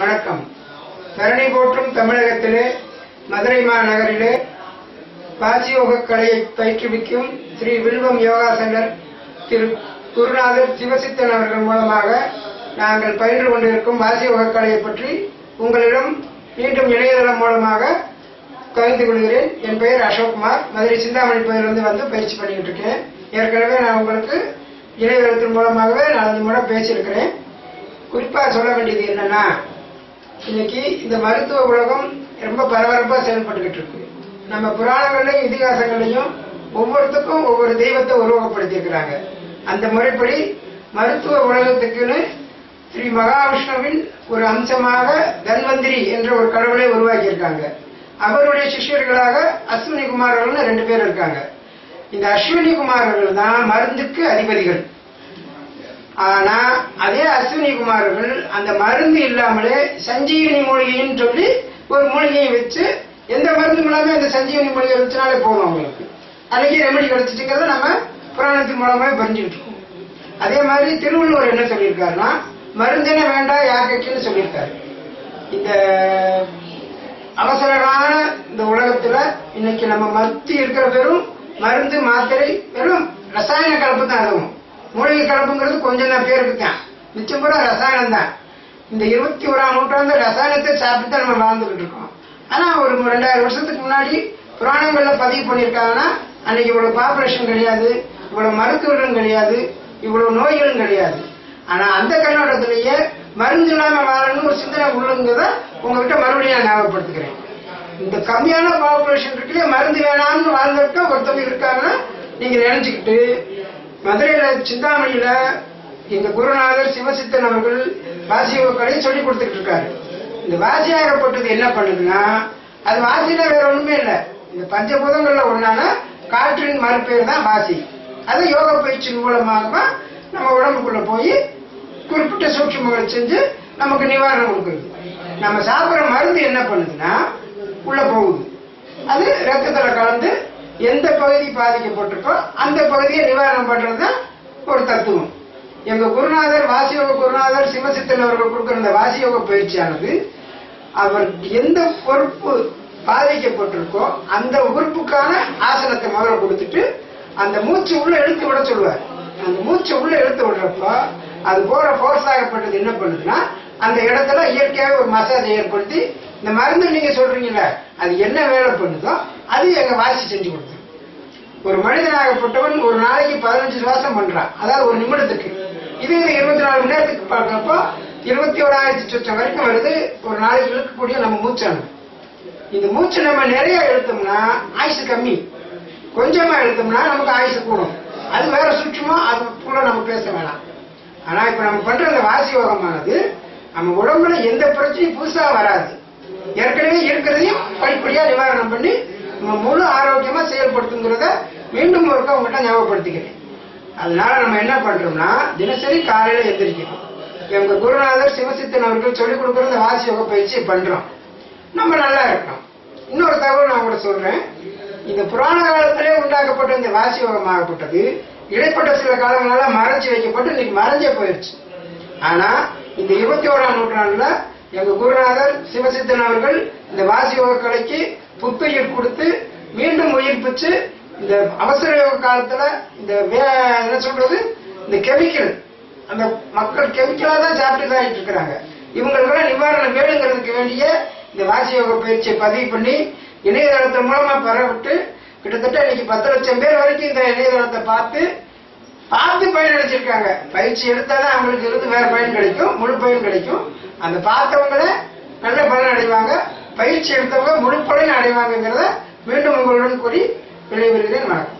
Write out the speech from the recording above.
வணக்கம். தரணி போற்றும் தமிழகத்திலே மதுரை மாநகரிலே பாசியோக கலையை பயிற்றுவிக்கும் ஸ்ரீ வில்வம் யோகா திரு குருநாதர் சிவசித்தன் அவர்கள் மூலமாக நாங்கள் பயின்று கொண்டிருக்கும் வாசியோக கலையை பற்றி உங்களிடம் மீண்டும் இணையதளம் மூலமாக கலந்து கொள்கிறேன். என் பெயர் அசோக்குமார். மதுரை சிந்தாமணி பகுதியிலிருந்து வந்து பயிற்சி பண்ணிக்கிட்டு இருக்கேன். ஏற்கனவே நான் உங்களுக்கு இணையதளத்தின் மூலமாகவே நான் அந்த மூலம் பேசியிருக்கிறேன். குறிப்பாக சொல்ல வேண்டியது என்னன்னா இன்னைக்கு இந்த மருத்துவ உலகம் ரொம்ப பரபரப்பா செயல்பட்டுக்கிட்டு இருக்கு. நம்ம புராணங்கள்லையும் இதிகாசங்கள்லையும் ஒவ்வொருத்துக்கும் ஒவ்வொரு தெய்வத்தை உருவகப்படுத்தியிருக்கிறாங்க. அந்த முறைப்படி மருத்துவ உலகத்துக்குன்னு ஸ்ரீ மகாவிஷ்ணுவின் ஒரு அம்சமாக தன்வந்திரி என்ற ஒரு கடவுளை உருவாக்கியிருக்காங்க. அவருடைய சிஷ்யர்களாக அஸ்வினி குமாரர்கள்னு ரெண்டு பேர் இருக்காங்க. இந்த அஸ்வினி குமாரர்கள் தான் மருந்துக்கு அதிபதிகள். ஆனா அதே அஸ்வினி குமாரர்கள் அந்த மருந்து இல்லாமலே சஞ்சீவினி மூலிகைன்னு சொல்லி ஒரு மூலிகையை வச்சு எந்த மருந்தும் இல்லாம அந்த சஞ்சீவினி மூலிகை வச்சுனாலே போதும் அவங்களுக்கு. அன்னைக்கு ரெமெடி கிடைச்சிட்டுங்கிறத நம்ம புராணத்தின் மூலமாக புரிஞ்சுக்கிட்டு இருக்கோம். அதே மாதிரி திருவள்ளுவர் என்ன சொல்லியிருக்காருன்னா மருந்தின வேண்டாம் யாக்கைக்குன்னு சொல்லியிருக்காரு. இந்த அவசரமான இந்த உலகத்துல இன்னைக்கு நம்ம மத்தி இருக்கிற வெறும் மருந்து மாத்திரை வெறும் ரசாயன கலப்பு தான் அதுவும். மூலிகை கலப்புங்கிறது கொஞ்சம் தான் பேருக்கு தான் மிச்சம் கூட ரசாயனம் தான். இந்த இருபத்தி ஓராம் நூற்றாண்டு ரசாயனத்தை சாப்பிட்டு தான் நம்ம வாழ்ந்துகிட்டு இருக்கோம். ஆனால் ஒரு ரெண்டாயிரம் வருஷத்துக்கு முன்னாடி புராணங்களில் பதிவு பண்ணியிருக்காங்கன்னா அன்னைக்கு இவ்வளோ பாப்புலேஷன் கிடையாது இவ்வளோ மருத்துவர்களும் கிடையாது இவ்வளோ நோய்களும் கிடையாது. ஆனால் அந்த கண்ணோட்டத்திலேயே மருந்து இல்லாமல் வாழணும்னு ஒரு சிந்தனை உள்ளுங்கிறத உங்ககிட்ட மறுபடியும் நான் ஞாபகப்படுத்துகிறேன். இந்த கம்மியான பாப்புலேஷன் இருக்குல்லையே மருந்து வேணாம்னு வாழ்ந்துட்டு ஒருத்தவங்க இருக்காங்கன்னா நீங்கள் நினச்சிக்கிட்டு மதுரையில சிந்தாமணியில இந்த குருநாதர் சிவசித்தன் அவர்கள் வாசியோக்களை சொல்லி கொடுத்துட்டு இருக்காரு. இந்த வாசியாகப்பட்டது என்ன பண்ணுதுன்னா அது வாசினா வேற ஒண்ணுமே இல்லை. இந்த பஞ்சபூதங்கள்ல ஒன்னான காற்றின் மறுபேர் தான் வாசி. அது யோக பயிற்சி மூலமாக நம்ம உடம்புக்குள்ள போய் குறிப்பிட்ட சூட்சமங்களை செஞ்சு நமக்கு நிவாரணம் கொடுக்குது. நம்ம சாப்பிட்ற மருந்து என்ன பண்ணுதுன்னா உள்ள போகுது. அது ரத்தத்துல கலந்து எந்த பகுதி பாதிக்கப்பட்டிருக்கோ அந்த பகுதியை நிவாரணம் பண்றது ஒரு தத்துவம். எங்க குருநாதர் வாசியோக குருநாதர் சிவசித்தன் அவர்கள் கொடுக்கிற இந்த வாசியோக பயிற்சியானது அவர் எந்த பொறுப்பு பாதிக்கப்பட்டிருக்கோ அந்த உறுப்புக்கான ஆசனத்தை முதல்ல கொடுத்துட்டு அந்த மூச்சு உள்ள எழுத்து விட சொல்லுவார். அந்த மூச்சு உள்ள எழுத்து விடுறப்போ அது போற ஃபோர்ஸ் ஆகப்பட்டது என்ன பண்ணுதுன்னா அந்த இடத்துல இயற்கையாக ஒரு மசாஜ் ஏற்படுத்தி இந்த மருந்து நீங்க சொல்றீங்கல்ல அது என்ன வேலை பண்ணுதோ அது எங்க வாசி செஞ்சு கொடுத்தோம் ஒரு மனிதனாகப்பட்டவன் ஒரு நாளைக்கு பதினஞ்சு சுவாசம் பண்றான். அதாவது ஒரு நிமிடத்துக்கு. இது இருபத்தி நாலு மணி நேரத்துக்கு பார்க்கறப்போ இருபத்தி ஓராயிரத்தி சொச்சம் வரைக்கும் வருது. ஒரு நாளைக்கு இழுக்கக்கூடிய நம்ம மூச்சணும் இந்த மூச்சு நம்ம நிறைய இழுத்தோம்னா ஆயுசு கம்மி. கொஞ்சமா இழுத்தோம்னா நமக்கு ஆயுசு கூடும். அது வேற சுற்றுமா அதுக்குள்ள நம்ம பேச வேணாம். ஆனா இப்ப நம்ம பண்ற இந்த வாசி யோகமானது நம்ம உடம்புல எந்த பிரச்சனையும் புதுசா வராது. ஏற்கனவே இருக்கிறதையும் படிப்படியாக நிவாரணம் பண்ணி நம்ம முழு ஆரோக்கியமாக செயல்படுத்துங்கிறத மீண்டும் ஒருக்க உங்கள்கிட்ட ஞாபகப்படுத்திக்கிறேன். அதனால நம்ம என்ன பண்றோம்னா தினசரி காலையில எந்திரிக்கணும். எங்க குருநாதர் சிவசித்தன் அவர்கள் சொல்லிக் கொடுக்குற இந்த வாசி யோக பயிற்சி பண்றோம். நம்ம நல்லா இருக்கோம் இன்னொரு தகவல் நான் கூட சொல்றேன். இந்த புராண காலத்திலே உண்டாக்கப்பட்ட இந்த வாசி யோகமாகப்பட்டது இடைப்பட்ட சில காலங்களால மறைச்சு வைக்கப்பட்டு இன்னைக்கு மறைஞ்சே போயிடுச்சு ஆனா இந்த இருபத்தி ஓராம் நூற்றாண்டுல எங்க குருநாதர் சிவசித்தன் அவர்கள் இந்த வாசி யோக கலைக்கு புத்துயிர் கொடுத்து மீண்டும் உயிர்ப்பிச்சு இந்த அவசர யோக காலத்துல இந்த வே- என்ன சொல்றது இந்த கெமிக்கல் அந்த மக்கள் கெமிக்கலா தான் சாப்பிட்டு தான் இருக்கிறாங்க. இவங்களுக்கெல்லாம் நிவாரணம் வேணுங்கிறதுக்கு வேண்டிய இந்த வாசி யோக பயிற்சியை பதிவு பண்ணி இணையதளத்தின் மூலமா பரவிட்டு கிட்டத்தட்ட இன்னைக்கு பத்து லட்சம் பேர் வரைக்கும் இந்த இணையதளத்தை பார்த்து பார்த்து பயனடைச்சிருக்காங்க பயிற்சி எடுத்தாதான் அவங்களுக்கு இருந்து வேற பயன் கிடைக்கும் முழு பயன் கிடைக்கும். அந்த பார்த்தவங்கள நல்ல பலன் அடைவாங்க. பயிற்சி எடுத்தவங்க முழு பலன் அடைவாங்கங்கிறத மீண்டும் உங்களுடன் கூறி விளைவிருக்கிறேன் வணக்கம்.